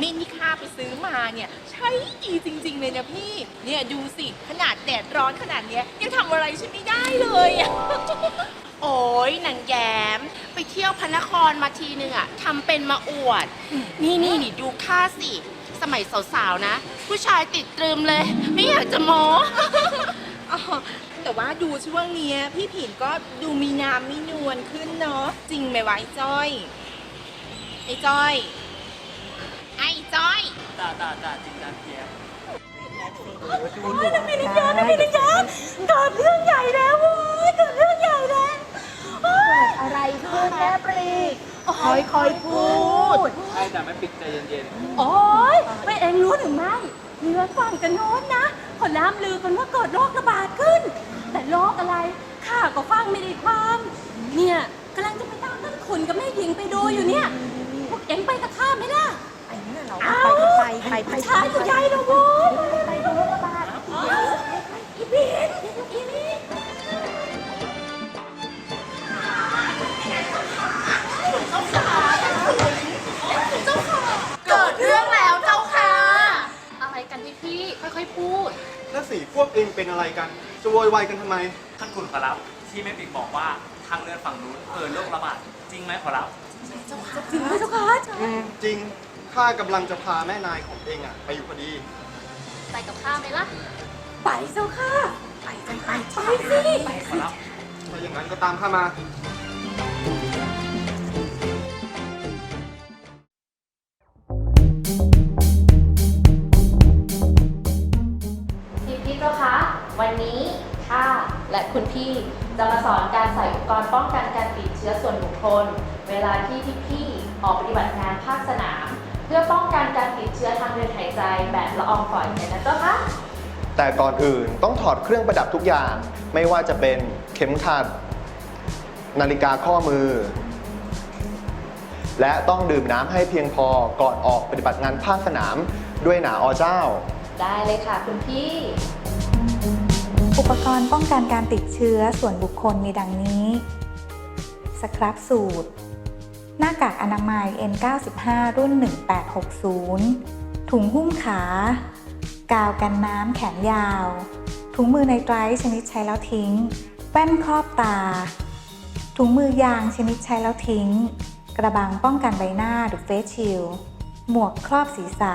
มิ้นที่ข้าไปซื้อมาเนี่ยใช้ดีจริง ๆ เลยนะพี่ เนี่ยดูสิขนาดแดดร้อนขนาดเนี้ยยังทำอะไรฉันไม่ได้เลยอะ โอ้ยนางแย้มไปเที่ยวพระนครมาทีนึงอะทำเป็นมาอวด นี่นี่นี่ดูค่าสิ สมัยสาวๆนะ ผู้ชายติดตรึมเลย ไม่อยากจะโม้ อ๋อแต่ว่าดูช่วงเนี้ยพี่ผินก็ดูมีน้ำมีนวลขึ้นเนาะจริงไหมวะไอ้จ้อย ไอ้จ้อย ไอ้จ้อยจ้าจ้าจ้าจริงจ้าเพียนักบินยานักบินยาเกิดเรื่องใหญ่แล้วเว้ยเกิดเรื่องใหญ่แล้วอะไรขึ้นแม่ปรีกคอยคอยพูด ใช่แต่ไม่ปิดใจเย็นโอ้ยไม่เองรู้หรือไม่เนื้อฟังกันโน้นนะผลล้ามลือกันว่าเกิดโรคระบาดขึ้น แต่โรคอะไรข้าก็ฟังไม่ได้ความ เนี่ยกำลังจะไปตามท่านขุนกับแม่หญิงไปดูอยู่เนี่ย พวกเอ็งไปกับข้าไหมล่ะไปนั่น เราเอาไปไปไปชายอยู่ใหญ่นะโว้ยไปดูโรคระบาดอีบินอีบินเกิดเรื่องแล้วเจ้าค่ะ อะไรกันพี่พี่ค่อยๆพูด แล้วสิพวกเองเป็นอะไรกัน จะโวยวายกันทำไมๆท่านคุณขอรับ ที่แม่ปิกบอกว่าทางเรือนฝั่งนู้นเกิดโรคระบาดจริงไหมขอรับ จริงไหมเจ้าค่ะจริง ข้ากำลังจะพาแม่นายของเองอะไปอยู่พอดี ไปกับข้าไหมล่ะ ไปเจ้าค่ะ ไปกันไปไปสิไปขอรับถ้าอย่างนั้นก็ตามข้ามา พี่พี่เจ้าคะ วันนี้ข้าและคุณพี่จะมาสอนการใส่อุปกรณ์ป้องกันการติดเชื้อส่วนบุคคล เวลาที่พี่พี่ๆออกปฏิบัติงานภาคสนามเพื่อป้องกันการติดเชื้อทางเดินหายใจแบบละอองฝอยเนี่ยนะเจ้าคะแต่ก่อนอื่นต้องถอดเครื่องประดับทุกอย่าง ไม่ว่าจะเป็นเข็มขัด นาฬิกาข้อมือ และต้องดื่มน้ำให้เพียงพอก่อนออกปฏิบัติงานภาคสนามด้วยหนาอเจ้า ได้เลยค่ะคุณพี่ อุปกรณ์ป้องกันการติดเชื้อส่วนบุคคลมีดังนี้ สครับสูตร หน้ากากอนามัย N95 รุ่น 1860 ถุงหุ้มขา กาวกันน้ำแขนยาว ถุงมือในไตรชนิดใช้แล้วทิ้งแว่นครอบตา ถุงมือยางชนิดใช้แล้วทิ้ง กระบังป้องกันใบหน้าหรือเฟสชิลหมวกครอบศีรษะ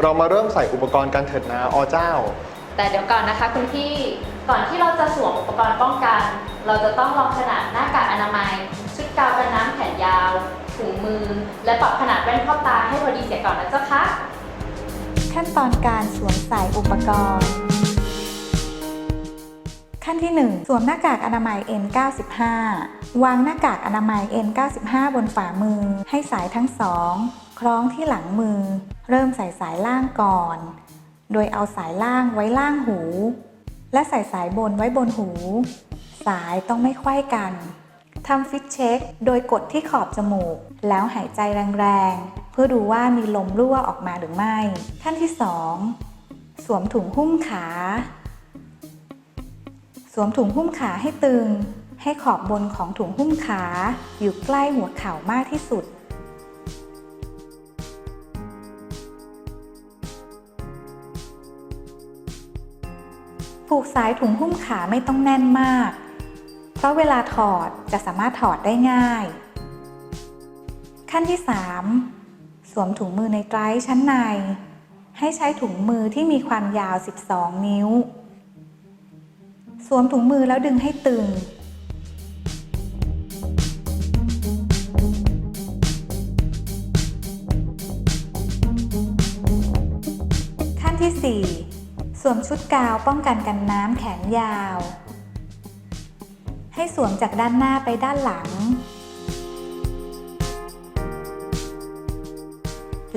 เรามาเริ่มใส่อุปกรณ์กันเถิดนาอเจ้า แต่เดี๋ยวก่อนนะคะคุณพี่ ก่อนที่เราจะสวมอุปกรณ์ป้องกัน เราจะต้องลองขนาดหน้ากากอนามัยชุด กาวกันน้ำแขนยาวถุงมือ และปรับขนาดแว่นครอบตาให้พอดีเสียก่อนนะเจ้าคะขั้นตอนการสวมใส่อุปกรณ์ ขั้นที่ 1 สวมหน้ากากอนามัย N95 วางหน้ากากอนามัย N95 บนฝ่ามือ ให้สายทั้งสองคล้องที่หลังมือ เริ่มใส่สายล่างก่อน โดยเอาสายล่างไว้ล่างหู และใส่สายบนไว้บนหู สายต้องไม่ไขว้กัน ทำฟิตเช็ค โดยกดที่ขอบจมูก แล้วหายใจแรงๆ เพื่อดูว่ามีลมรั่วออกมาหรือไม่ ขั้นที่ 2 สวมถุงหุ้มขา สวมถุงหุ้มขาให้ตึง ให้ขอบบนของถุงหุ้มขา อยู่ใกล้หัวเข่ามากที่สุดผูกสายถุงหุ้มขาไม่ต้องแน่นมาก เพราะเวลาถอดจะสามารถถอดได้ง่าย ขั้นที่ 3 สวมถุงมือในไตรชั้นใน ให้ใช้ถุงมือที่มีความยาว 12 นิ้ว สวมถุงมือแล้วดึงให้ตึงขั้นที่ 4 สวมชุดกาวป้องกันกันน้ำแขนยาว ให้สวมจากด้านหน้าไปด้านหลัง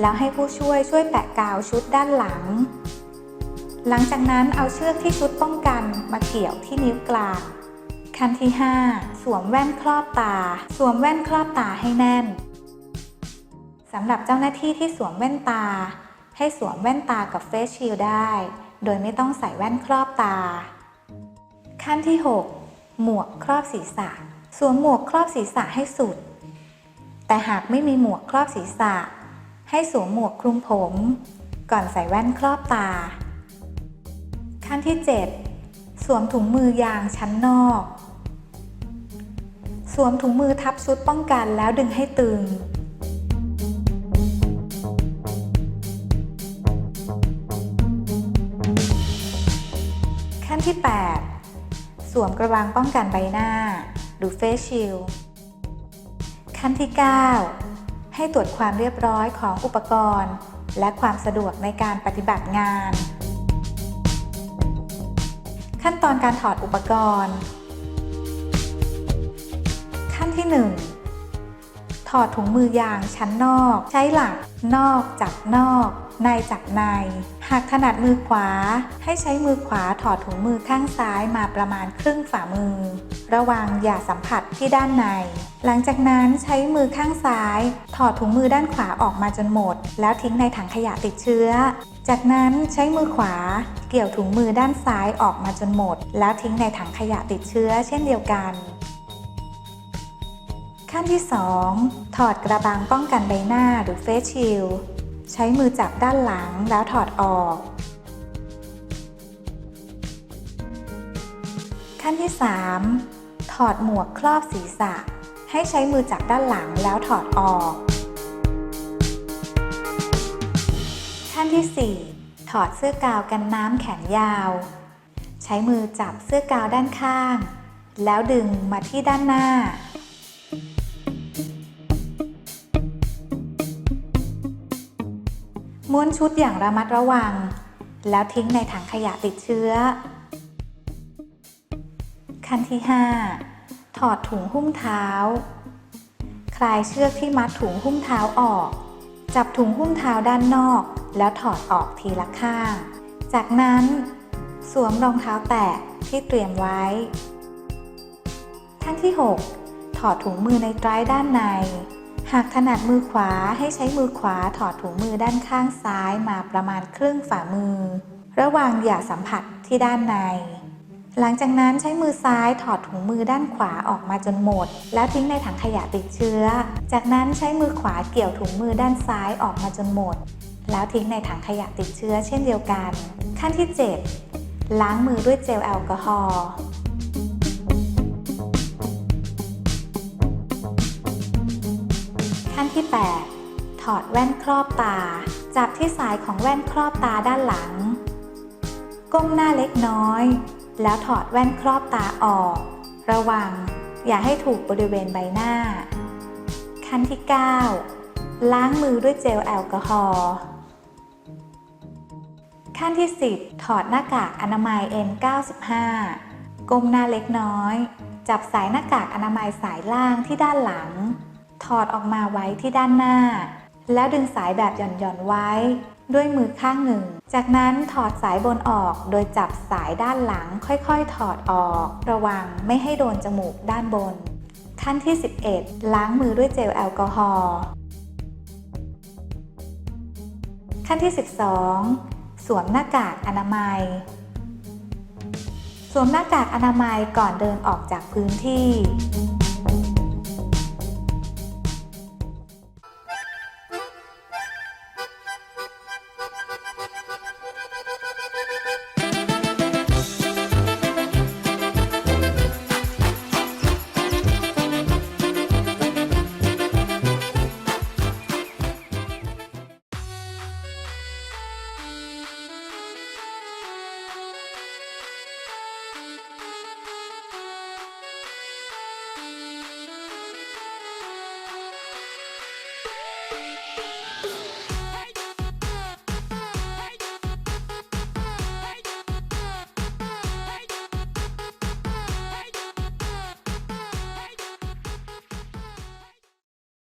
แล้วให้ผู้ช่วยช่วยแปะกาวชุดด้านหลัง หลังจากนั้นเอาเชือกที่ชุดป้องกันมาเกี่ยวที่นิ้วกลางขั้นที่ 5 สวมแว่นครอบตา สวมแว่นครอบตาให้แน่นสำหรับเจ้าหน้าที่ที่สวมแว่นตา ให้สวมแว่นตากับเฟสชิลได้ โดยไม่ต้องใส่แว่นครอบตา ขั้นที่ 6 หมวกครอบศีรษะ สวมหมวกครอบศีรษะให้สุด แต่หากไม่มีหมวกครอบศีรษะ ให้สวมหมวกคลุมผม ก่อนใส่แว่นครอบตา ขั้นที่ 7 สวมถุงมือยางชั้นนอก สวมถุงมือทับชุดป้องกันแล้วดึงให้ตึงขั้นที่ 8 สวมกระบังป้องกันใบหน้า หรือเฟสชิลขั้นที่ 9 ให้ตรวจความเรียบร้อยของอุปกรณ์ และความสะดวกในการปฏิบัติงาน ขั้นตอนการถอดอุปกรณ์ ขั้นที่ 1 ถอดถุงมือยางชั้นนอก ใช้หลัก นอกจับนอก ในจับใน หากถนัดมือขวา ให้ใช้มือขวาถอดถุงมือข้างซ้ายมาประมาณครึ่งฝ่ามือ ระวังอย่าสัมผัสที่ด้านใน หลังจากนั้นใช้มือข้างซ้าย ถอดถุงมือด้านขวาออกมาจนหมด แล้วทิ้งในถังขยะติดเชื้อ จากนั้นใช้มือขวา เกี่ยวถุงมือด้านซ้ายออกมาจนหมด แล้วทิ้งในถังขยะติดเชื้อ เช่นเดียวกันขั้นที่ 2 ถอดกระบังป้องกันใบหน้าหรือเฟสชิล ใช้มือจับด้านหลังแล้วถอดออก ขั้นที่ 3 ถอดหมวกครอบศีรษะ ให้ใช้มือจับด้านหลังแล้วถอดออก ขั้นที่ 4 ถอดเสื้อกาวกันน้ำแขนยาว ใช้มือจับเสื้อกาวด้านข้าง แล้วดึงมาที่ด้านหน้า ม้วนชุดอย่างระมัดระวัง แล้วทิ้งในถังขยะติดเชื้อ ขั้นที่ 5 ถอดถุงหุ้มเท้า คลายเชือกที่มัดถุงหุ้มเท้าออก จับถุงหุ้มเท้าด้านนอก แล้วถอดออกทีละข้าง จากนั้น สวมรองเท้าแตะที่เตรียมไว้ ขั้นที่ 6 ถอดถุงมือในไตรด้านใน หากถนัดมือขวาให้ใช้มือขวาถอดถุงมือด้านข้างซ้ายมาประมาณครึ่งฝ่ามือ ระวังอย่าสัมผัสที่ด้านใน หลังจากนั้นใช้มือซ้ายถอดถุงมือด้านขวาออกมาจนหมด แล้วทิ้งในถังขยะติดเชื้อ จากนั้นใช้มือขวาเกี่ยวถุงมือด้านซ้ายออกมาจนหมด แล้วทิ้งในถังขยะติดเชื้อเช่นเดียวกัน ขั้นที่ 7 ล้างมือด้วยเจลแอลกอฮอล์ 8 ถอดแว่นครอบตา จับที่สายของแว่นครอบตาด้านหลัง ก้มหน้าเล็กน้อย แล้วถอดแว่นครอบตาออก ระวัง อย่าให้ถูกบริเวณใบหน้า ขั้นที่ 9 ล้างมือด้วยเจลแอลกอฮอล์ขั้นที่ 10 ถอดหน้ากากอนามัย N95 ก้มหน้าเล็กน้อย จับสายหน้ากากอนามัยสายล่างที่ด้านหลัง ถอดออกมาไว้ที่ด้านหน้า แล้วดึงสายแบบหย่อนๆไว้ ด้วยมือข้างหนึ่ง จากนั้นถอดสายบนออกโดยจับสายด้านหลังค่อยๆ ถอดออก ระวังไม่ให้โดนจมูกด้านบน ขั้นที่ 11 ล้างมือด้วยเจลแอลกอฮอล์ขั้นที่ 12 สวมหน้ากากอนามัย สวมหน้ากากอนามัยก่อนเดินออกจากพื้นที่